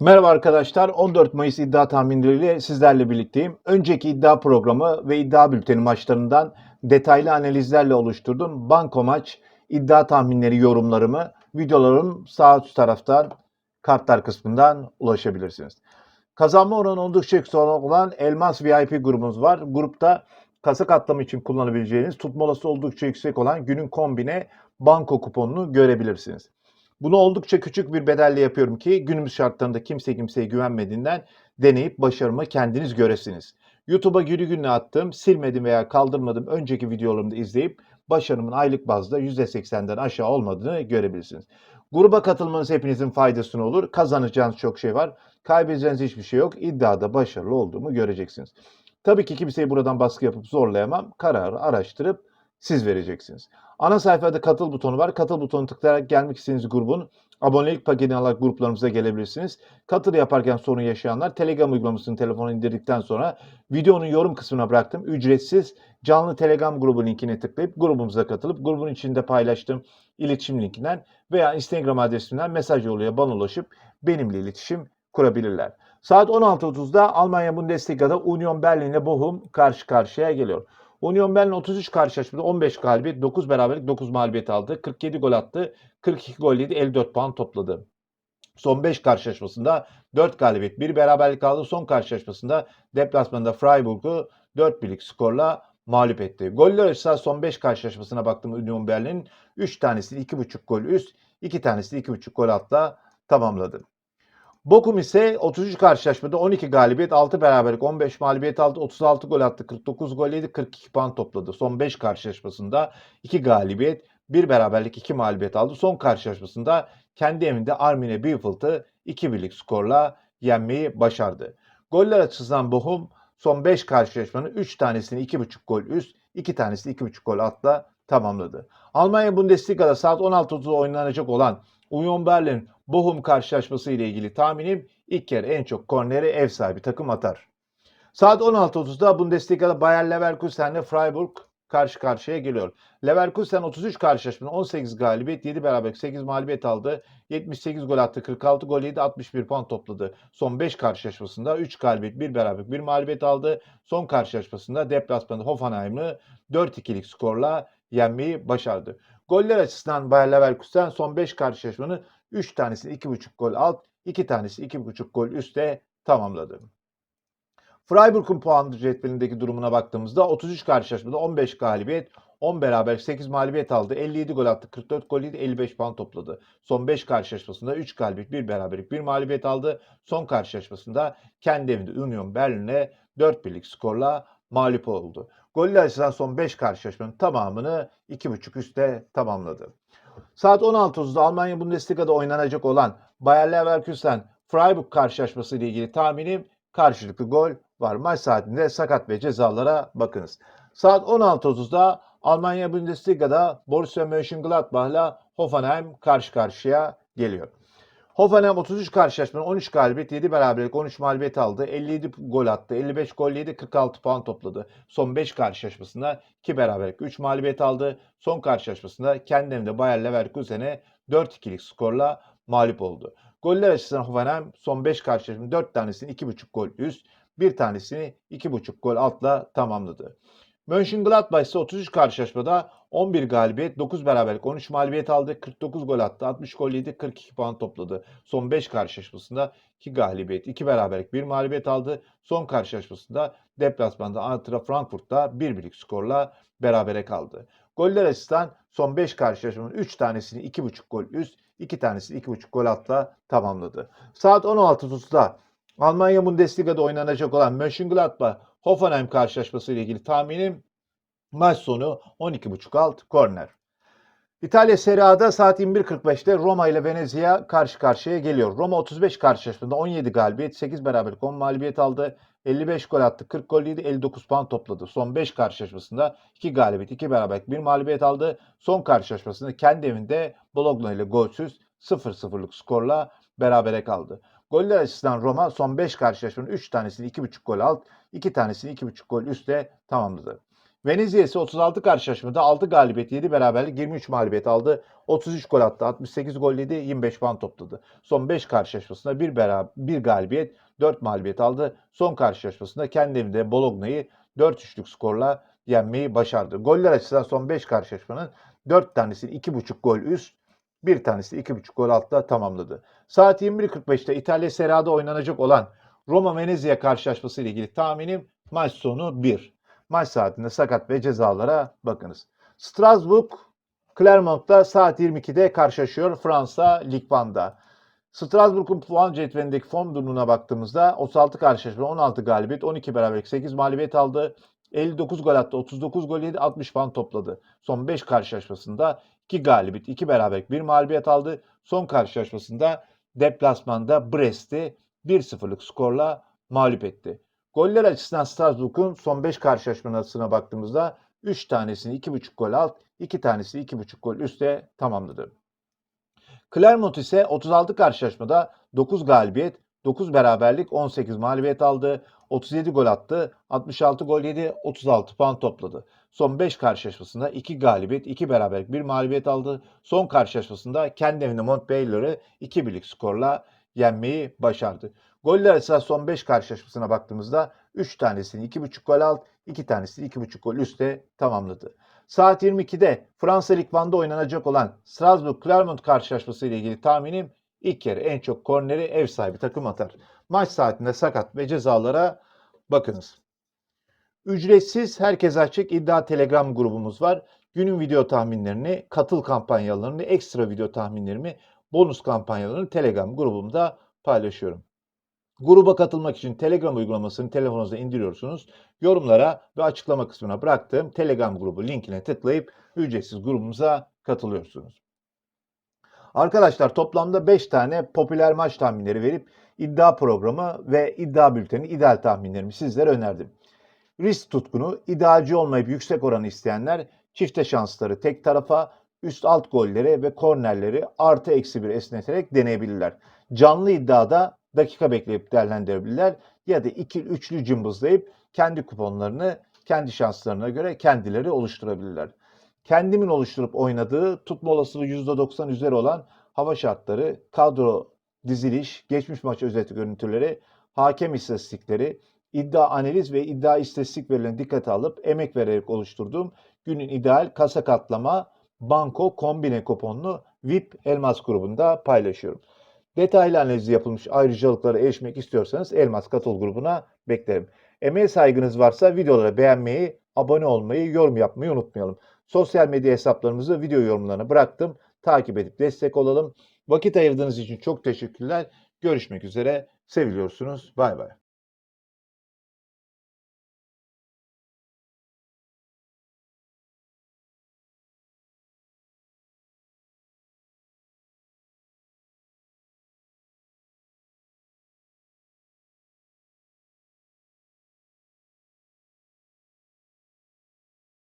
Merhaba arkadaşlar. 14 Mayıs iddia tahminleriyle sizlerle birlikteyim. Önceki iddia programı ve iddia bülteni maçlarından detaylı analizlerle oluşturdum. Banko maç, iddia tahminleri, yorumlarımı videolarım sağ üst taraftan kartlar kısmından ulaşabilirsiniz. Kazanma oranı oldukça yüksek olan Elmas VIP grubumuz var. Grupta kasa katlama için kullanabileceğiniz tutma olası oldukça yüksek olan günün kombine banko kuponunu görebilirsiniz. Bunu oldukça küçük bir bedelle yapıyorum ki günümüz şartlarında kimse kimseye güvenmediğinden deneyip başarımı kendiniz göresiniz. YouTube'a günü gününe attığım, silmedim veya kaldırmadım önceki videolarımı da izleyip başarımın aylık bazda %80'den aşağı olmadığını görebilirsiniz. Gruba katılmanız hepinizin faydasına olur. Kazanacağınız çok şey var. Kaybedeceğiniz hiçbir şey yok. İddiada başarılı olduğumu göreceksiniz. Tabii ki kimseyi buradan baskı yapıp zorlayamam. Kararı araştırıp siz vereceksiniz. Ana sayfada katıl butonu var. Katıl butonu tıklayarak gelmek istediğiniz grubun abonelik paketini alarak gruplarımıza gelebilirsiniz. Katıl yaparken sorun yaşayanlar Telegram uygulamasını telefona indirdikten sonra videonun yorum kısmına bıraktım. Ücretsiz canlı Telegram grubu linkine tıklayıp grubumuza katılıp grubun içinde paylaştığım iletişim linkinden veya Instagram adresimden mesaj yoluyla bana ulaşıp benimle iletişim kurabilirler. Saat 16.30'da Almanya Bundesliga'da Union Berlin ile Bochum karşı karşıya geliyor. Union Berlin 33 karşılaşmada 15 galibiyet, 9 beraberlik, 9 mağlubiyet aldı. 47 gol attı, 42 gol yedi, 54 puan topladı. Son 5 karşılaşmasında 4 galibiyet, 1 beraberlik aldı. Son karşılaşmasında deplasmanda Freiburg'u 4 birlik skorla mağlup etti. Goller açısından son 5 karşılaşmasına baktım Union Berlin'in 3 tanesi 2.5 gol üst, 2 tanesi 2.5 gol atla tamamladı. Bokum ise 33 karşılaşmada 12 galibiyet, 6 beraberlik, 15 mağlubiyet aldı, 36 gol attı, 49 gol yedi, 42 puan topladı. Son 5 karşılaşmasında 2 galibiyet, 1 beraberlik, 2 mağlubiyet aldı. Son karşılaşmasında kendi evinde Armine Bielefield'ı 2 birlik skorla yenmeyi başardı. Goller açısından Bochum son 5 karşılaşmanın 3 tanesini 2.5 gol üst, 2 tanesini 2.5 gol atla tamamladı. Almanya Bundesliga'da saat 16.30'da oynanacak olan Union Berlin Bochum karşılaşması ile ilgili tahminim ilk kere en çok korneri ev sahibi takım atar. Saat 16.30'da Bundesliga'da Bayer Leverkusen ile Freiburg karşı karşıya geliyor. Leverkusen 33 karşılaşmada 18 galibiyet, 7 beraberlik, 8 mağlubiyet aldı. 78 gol attı, 46 gol yedi, 61 puan topladı. Son 5 karşılaşmasında 3 galibiyet, 1 beraberlik, 1 mağlubiyet aldı. Son karşılaşmasında deplasmanda Hoffenheim'ı 4-2'lik skorla yenmeyi başardı. Goller açısından Bayer Leverkusen son 5 karşılaşmanın 3 tanesini 2.5 gol alt, 2 tanesi 2.5 gol üstte tamamladı. Freiburg'un puan cetvelindeki durumuna baktığımızda 33 karşılaşmada 15 galibiyet, 10 beraber 8 mağlubiyet aldı. 57 gol attı. 44 gol yedi. 55 puan topladı. Son 5 karşılaşmasında 3 galibiyet, 1 beraberlik, 1 mağlubiyet aldı. Son karşılaşmasında kendi evinde Union Berlin'e 4 birlik skorla mağlup oldu. Goller açısından son 5 karşılaşmanın tamamını 2.5 üstte tamamladı. Saat 16.30'da Almanya Bundesliga'da oynanacak olan Bayer Leverkusen Freiburg karşılaşması ile ilgili tahminim karşılıklı gol var. Maç saatinde sakat ve cezalara bakınız. Saat 16.30'da Almanya Bundesliga'da Borussia Mönchengladbach ile Hoffenheim karşı karşıya geliyor. Hoffenheim 33 karşılaşmanın 13 galibiyet, 7 beraberlik, 13 mağlubiyet aldı. 57 gol attı. 55 gol yedi, 46 puan topladı. Son 5 karşılaşmasında 2 beraberlik, 3 mağlubiyet aldı. Son karşılaşmasında kendi evinde Bayer Leverkusen'e 4-2'lik skorla mağlup oldu. Goller açısından Hoffenheim son 5 karşılaşmanın 4 tanesini 2.5 gol üst, bir tanesini 2.5 gol altla tamamladı. Mönchengladbach ise 33 karşılaşmada 11 galibiyet, 9 beraberlik, 13 mağlubiyet aldı, 49 gol attı, 60 gol yedi, 42 puan topladı. Son 5 karşılaşmasında 2 galibiyet, 2 beraberlik, 1 mağlubiyet aldı. Son karşılaşmasında deplasmanda Eintracht Frankfurt'ta 1 birlik skorla berabere kaldı. Goller açısından son 5 karşılaşmanın 3 tanesini 2.5 gol üst, 2 tanesini 2.5 gol atla tamamladı. Saat 16.30'da Almanya Bundesliga'da oynanacak olan Mönchengladbach Hoffenheim karşılaşması ile ilgili tahminim maç sonu 12.5 alt korner. İtalya Serie A'da saat 21.45'te Roma ile Venezia karşı karşıya geliyor. Roma 35 karşılaşmada 17 galibiyet, 8 beraberlik, 10 mağlubiyet aldı. 55 gol attı, 40 gol yedi, 59 puan topladı. Son 5 karşılaşmasında 2 galibiyet, 2 beraberlik, 1 mağlubiyet aldı. Son karşılaşmasında kendi evinde Bologna ile golsüz 0-0'lık skorla berabere kaldı. Goller açısından Roma son 5 karşılaşmanın 3 tanesini 2.5 gol alt, 2 tanesini 2.5 gol üstte tamamladı. Venezia ise 36 karşılaşmada 6 galibiyet, 7 beraberlik, 23 mağlubiyet aldı. 33 gol attı, 68 gol yedi, 25 puan topladı. Son 5 karşılaşmasında 1 beraber 1 galibiyet, 4 mağlubiyet aldı. Son karşılaşmasında kendi evinde Bologna'yı 4-3'lük skorla yenmeyi başardı. Goller açısından son 5 karşılaşmanın 4 tanesi 2.5 gol üst, bir tanesi 2.5 gol altta tamamladı. Saat 21.45'te İtalya Serie A'da oynanacak olan Roma Venezia karşılaşması ile ilgili tahminim maç sonu 1. Maç saatinde sakat ve cezalara bakınız. Strasbourg Clermont'ta saat 22'de karşılaşıyor Fransa Lig 1'da. Strasbourg'un puan cetvelindeki form durumuna baktığımızda 36 karşılaşma 16 galibiyet, 12 beraberlik, 8 mağlubiyet aldı. 59 gol attı, 39 gol yedi, 60 puan topladı. Son 5 karşılaşmasında 2 galibiyet, 2 beraberlik, 1 mağlubiyet aldı. Son karşılaşmasında deplasmanda Brest'i 1-0'lık skorla mağlup etti. Goller açısından Strasbourg'un son 5 karşılaşmasına baktığımızda 3 tanesini 2.5 gol alt, 2 tanesi 2.5 gol üstte tamamladı. Clermont ise 36 karşılaşmada 9 galibiyet, 9 beraberlik, 18 mağlubiyet aldı. 37 gol attı, 66 gol yedi, 36 puan topladı. Son 5 karşılaşmasında 2 galibiyet, 2 beraberlik, 1 mağlubiyet aldı. Son karşılaşmasında kendi evinde Montpellier'ı 2 birlik skorla yenmeyi başardı. Goller açısından son 5 karşılaşmasına baktığımızda 3 tanesini 2.5 gol alt, 2 tanesini 2.5 gol üstte tamamladı. Saat 22'de Fransa Lig 1'da oynanacak olan Strasbourg-Clermont karşılaşması ile ilgili tahminim ilk yarı en çok korneri ev sahibi takım atar. Maç saatinde sakat ve cezalara bakınız. Ücretsiz herkes açık iddia telegram grubumuz var. Günün video tahminlerini, katıl kampanyalarını, ekstra video tahminlerimi, bonus kampanyalarını telegram grubumda paylaşıyorum. Gruba katılmak için Telegram uygulamasını telefonunuza indiriyorsunuz. Yorumlara ve açıklama kısmına bıraktığım Telegram grubu linkine tıklayıp ücretsiz grubumuza katılıyorsunuz. Arkadaşlar toplamda 5 tane popüler maç tahminleri verip iddia programı ve iddia bülteni ideal tahminlerimi sizlere önerdim. Risk tutkunu, idealci olmayıp yüksek oranı isteyenler çifte şansları tek tarafa, üst alt golleri ve kornerleri artı eksi bir esneterek deneyebilirler. Canlı iddiada dakika bekleyip değerlendirebilirler ya da ikili üçlü cımbızlayıp kendi kuponlarını kendi şanslarına göre kendileri oluşturabilirler. Kendimin oluşturup oynadığı tutma olasılığı %90 üzeri olan hava şartları, kadro diziliş, geçmiş maç özeti görüntüleri, hakem istatistikleri, iddia analiz ve iddia istatistik verilerini dikkate alıp emek vererek oluşturduğum günün ideal kasa katlama, banko, kombine kuponlu VIP Elmas grubunda paylaşıyorum. Detaylı analizi yapılmış ayrıcalıklara erişmek istiyorsanız Elmas Katıl grubuna beklerim. Emeğe saygınız varsa videoları beğenmeyi, abone olmayı, yorum yapmayı unutmayalım. Sosyal medya hesaplarımızı video yorumlarına bıraktım. Takip edip destek olalım. Vakit ayırdığınız için çok teşekkürler. Görüşmek üzere. Seviliyorsunuz. Bay bay.